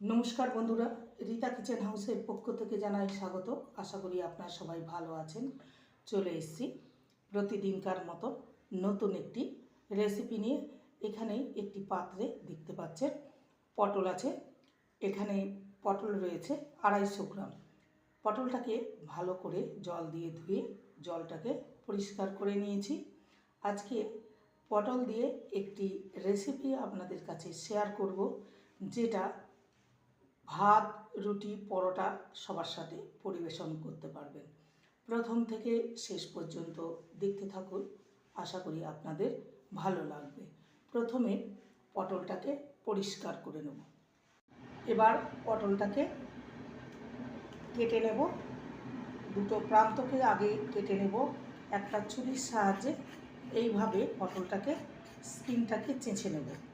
নমস্কার বন্ধুরা, রীতা কিচেন হাউসের পক্ষ থেকে জানাই স্বাগত। আশা করি আপনারা সবাই ভালো আছেন। চলে এসেছি প্রতিদিনকার মতো নতুন একটি রেসিপি নিয়ে। এখানে একটি পাত্রে দেখতে পাচ্ছেন, পটল আছে। এখানে পটল রয়েছে আড়াইশো গ্রাম। পটলটাকে ভালো করে জল দিয়ে ধুয়ে জলটাকে পরিষ্কার করে নিয়েছি। আজকে পটল দিয়ে একটি রেসিপি আপনাদের কাছে শেয়ার করব, যেটা ভাত, রুটি, পরোটা সবার সাথে পরিবেশন করতে পারবেন। প্রথম থেকে শেষ পর্যন্ত দেখতে থাকুন, আশা করি আপনাদের ভালো লাগবে। প্রথমে পটলটাকে পরিষ্কার করে নেব। এবার পটলটাকে কেটে নেব। দুটো প্রান্তকে আগে কেটে নেব। একটা ছুরির সাহায্যে এইভাবে পটলটাকে স্কিনটাকে চেঁচে নেব।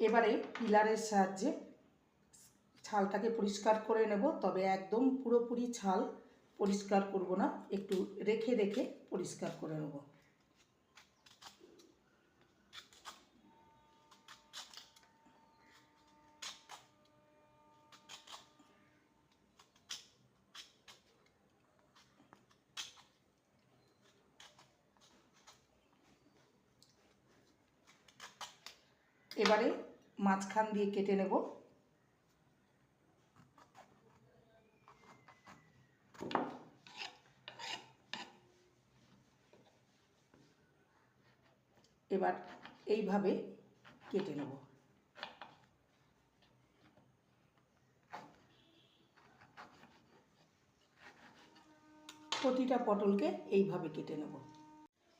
এবারে পিলারের সাহায্যে ছালটাকে পরিষ্কার করে নেব, তবে একদম পুরোপুরি ছাল পরিষ্কার করব না, একটু রেখে রেখে পরিষ্কার করে নেব। এবারে মাঝখান দিয়ে কেটে নেব। এবার এইভাবে কেটে নেব। প্রতিটা পটলকে এইভাবে কেটে নেব।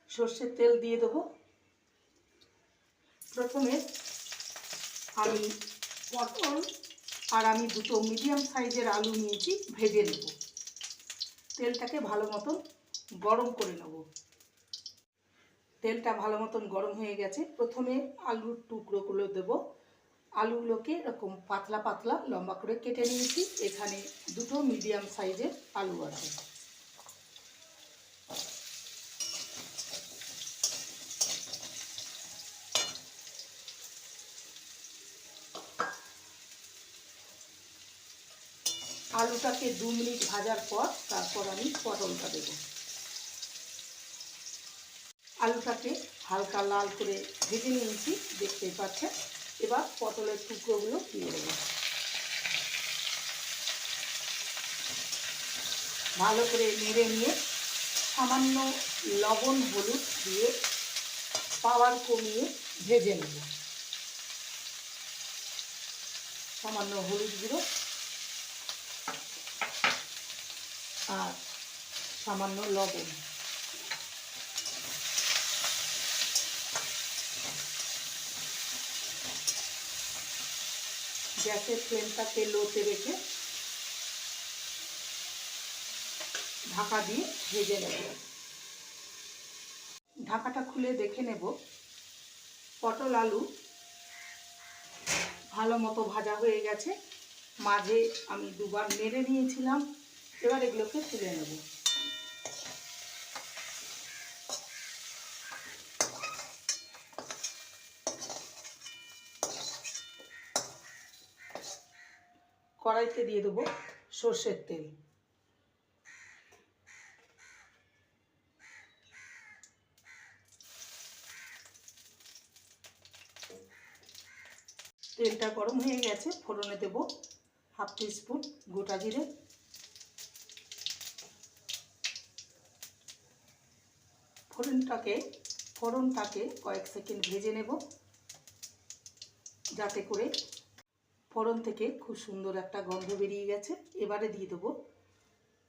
সর্ষের তেল দিয়ে দেবো। প্রথমে আমি পটল আর আমি দুটো মিডিয়াম সাইজের আলু নিয়েছি, ভেজে নেব। তেলটাকে ভালো মতন গরম করে নেব। তেলটা ভালো মতন গরম হয়ে গেছে। প্রথমে আলুর টুকরোগুলো দেব। আলুগুলোকে এরকম পাতলা পাতলা লম্বা করে কেটে নিয়েছি। এখানে দুটো মিডিয়াম সাইজের আলু আছে। আলুটাকে দু মিনিট ভাজার পর তারপর আমি পটলটা দেব। আলুটাকে হালকা লাল করে ভেজে নিয়েছি, দেখতেই পাচ্ছেন। এবার পটলের টুকরোগুলো দিয়ে দেবো। ভালো করে নেড়ে নিয়ে সামান্য লবণ, হলুদ দিয়ে পাওয়ার কমিয়ে ভেজে নেব। সামান্য হলুদ গুঁড়ো আর সামান্য লবণ। গ্যাসের ফ্লেমটাকে লোতে রেখে ঢাকা দিয়ে ভেজে নেব। ঢাকাটা খুলে দেখে নেব। পটল আলু ভালো মতো ভাজা হয়ে গেছে। মাঝে আমি দুবার নেড়ে নিয়েছিলাম। এবার এগুলোকে তুলে নেব। কড়াইতে দিয়ে দেবো সর্ষের তেল। তেলটা গরম হয়ে গেছে, ফোড়নে দেবো হাফ টিস্পুন গোটা জিরে। ফোড়নটাকে ফোড়নটাকে কয়েক সেকেন্ড ভেজে নেব, যাতে করে ফোড়ন থেকে খুব সুন্দর একটা গন্ধ বেরিয়ে গেছে। এবারে দিয়ে দেবো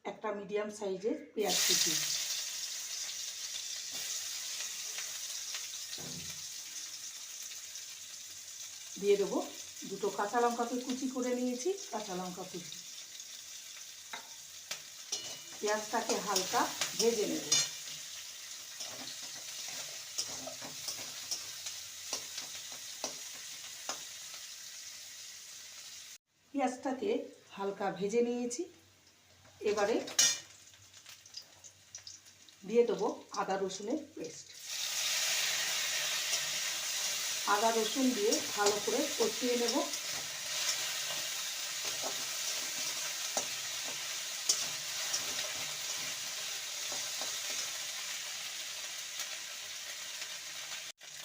একটা মিডিয়াম সাইজের পেঁয়াজ কুচি। দিয়ে দেবো দুটো কাঁচা লঙ্কাকে কুচি করে নিয়েছি, কাঁচা লঙ্কা কুচি। পেঁয়াজটাকে হালকা ভেজে নেব। পেঁয়াজটাকে হালকা ভেজে নিয়েছি। এবারে দিয়ে দেবো আদা রসুনের পেস্ট। আদা রসুন দিয়ে ভালো করে কষিয়ে নেব।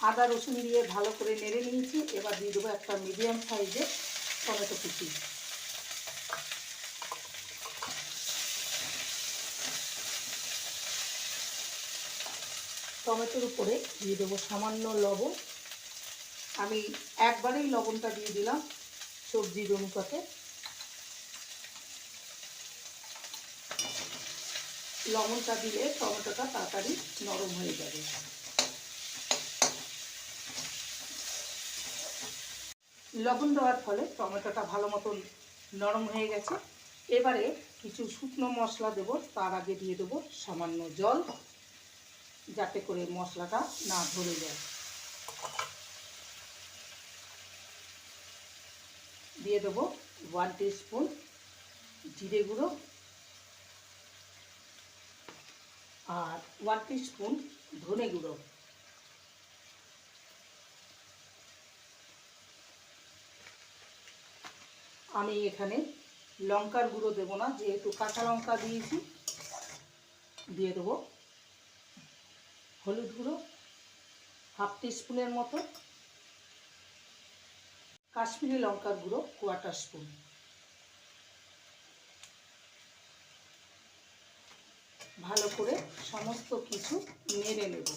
আদা রসুন দিয়ে ভালো করে নেড়ে নিয়েছি। এবার দিয়ে দেবো একটা মিডিয়াম সাইজের টমেটো কুচি টমেটোর উপরে দিয়ে দেবো সামান্য লবণ। আমি একবারেই লবণটা দিয়ে দিলাম সবজির অনুপাতে। লবণটা দিলে টমেটোটা তাড়াতাড়ি নরম হয়ে যাবে। লবণ দেওয়ার ফলে টমেটোটা ভালো মতন নরম হয়ে গেছে। এবারে কিছু শুকনো মশলা দেব, তার আগে দিয়ে দেবো সামান্য জল, যাতে করে মশলাটা না ধরে যায়। দিয়ে দেবো ওয়ান স্পুন জিরে গুঁড়ো আর ওয়ান স্পুন ধনে গুঁড়ো। আমি এখানে লঙ্কার গুঁড়ো দেবো না, যেহেতু কাঁচা লঙ্কা দিয়েছি, দিয়ে দেবো হলুদ গুঁড়ো, হাফ স্পুনের মতো কাশ্মীরি লঙ্কার গুঁড়ো, কোয়াটার স্পুন। ভালো করে সমস্ত কিছু নেড়ে নেব।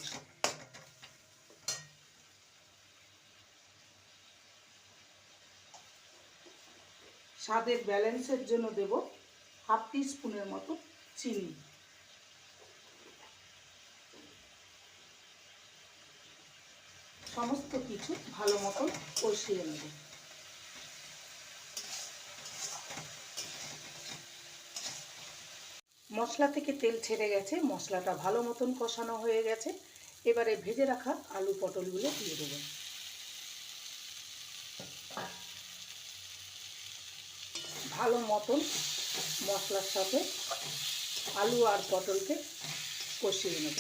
স্বাদের ব্যালেন্সের জন্য দেব হাফ স্পুনের মতো চিনি। সমস্ত কিছু ভালো মতো কষিয়ে নেব। মশলা থেকে তেল ছেড়ে গেছে, মশলাটা ভালো মতন কষানো হয়ে গেছে। এবারে ভেজে রাখা আলু পটলগুলো দিয়ে দেবো। ভালো মতন মশলার সাথে আলু আর পটলকে কষিয়ে নেব।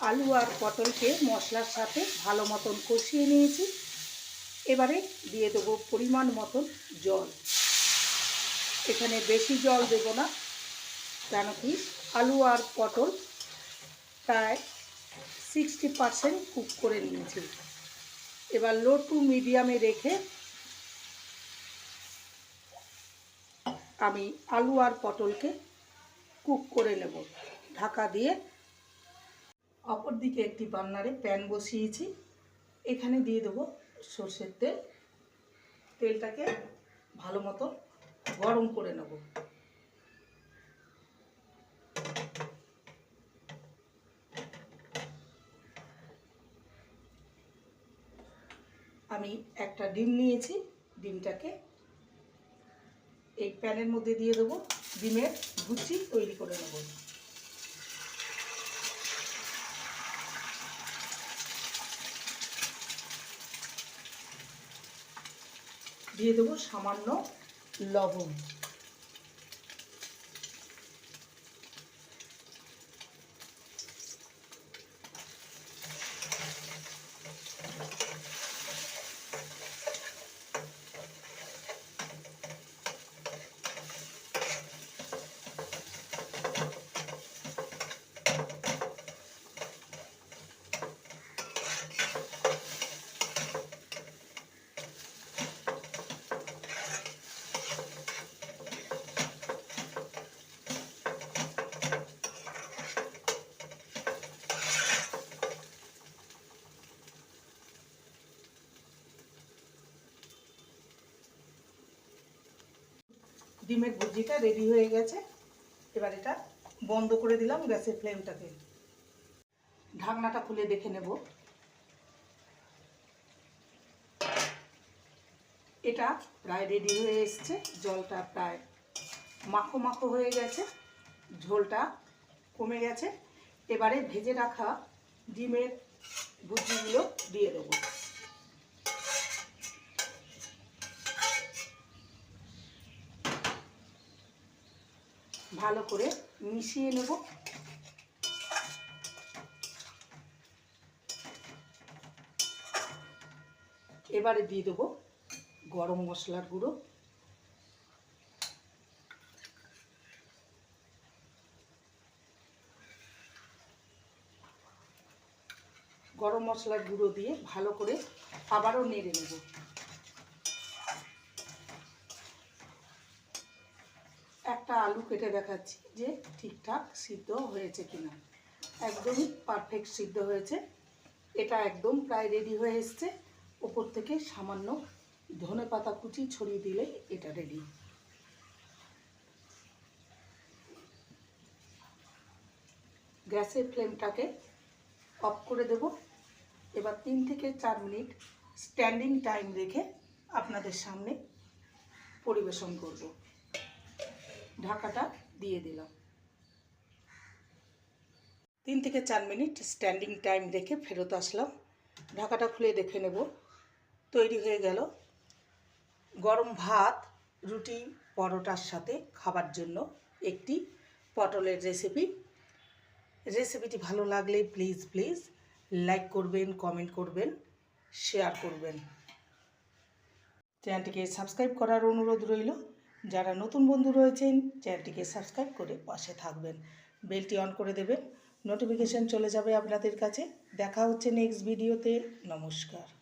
আলু আর পটলকে মশলার সাথে ভালো মতন কষিয়ে নিয়েছি। এবারে দিয়ে দেবো পরিমাণ মতন জল। এখানে বেশি জল দেব না কেন কি? আলু আর পটল প্রায় সিক্সটি পারসেন্ট কুক করে নিয়েছি। এবার লো টু মিডিয়ামে রেখে আমি আলু আর পটলকে কুক করে নেব। ঢাকা দিয়ে অপর দিকে একটি বান্নারে প্যান বসিয়েছি। এখানে দিয়ে দেবো সর্ষের তেল। তেলটাকে ভালো মতো গরম করে নেব। আমি একটা ডিম নিয়েছি, ডিমটাকে এই প্যানের মধ্যে দিয়ে দেবো। ডিমের ভুচি তৈরি করে নেব। দিয়ে দেবো সামান্য লবণ। ডিমের ভুজিটা রেডি হয়ে গেছে। এবার এটা বন্ধ করে দিলাম গ্যাসের ফ্লেমটাকে। ঢাকনাটা খুলে দেখে নেব। এটা প্রায় রেডি হয়ে এসছে। জলটা প্রায় মাখো মাখো হয়ে গেছে। ঝোলটা কমে গেছে। এবারে ভেজে রাখা ডিমের ভুজিগুলো দিয়ে দেবো। ভালো করে মিশিয়ে নেব। এবারে দিয়ে দেবো গরম মশলার গুঁড়ো। গরম মশলার গুঁড়ো দিয়ে ভালো করে আবারও নেড়ে নেব। একটা আলু কেটে দেখাচ্ছি যে ঠিকঠাক সিদ্ধ হয়েছে কিনা। একদমই পারফেক্ট সিদ্ধ হয়েছে। এটা একদম প্রায় রেডি হয়ে এসছে। ওপর থেকে সামান্য ধনে পাতা কুচি ছড়িয়ে দিলে এটা রেডি গ্যাসের ফ্লেমটাকে অফ করে দেব। এবার তিন থেকে চার মিনিট স্ট্যান্ডিং টাইম রেখে আপনাদের সামনে পরিবেশন করব। ঢাকাটা দিয়ে দিলাম। তিন থেকে চার মিনিট স্ট্যান্ডিং টাইম রেখে ফেরত আসলাম। ঢাকাটা খুলে দেখে নেব। তৈরি হয়ে গেল গরম ভাত, রুটি, পরোটার সাথে খাবার জন্য একটি পটলের রেসিপি রেসিপিটি ভালো লাগলে প্লিজ প্লিজ লাইক করবেন কমেন্ট করবেন শেয়ার করবেন। চ্যানেলটিকে সাবস্ক্রাইব করার অনুরোধ রইল। যারা নতুন বন্ধু রয়েছেন, চ্যানেলটিকে সাবস্ক্রাইব করে পাশে থাকবেন। বেলটি অন করে দেবেন। নোটিফিকেশান চলে যাবে আপনাদের কাছে। দেখা হচ্ছে নেক্সট ভিডিওতে নমস্কার।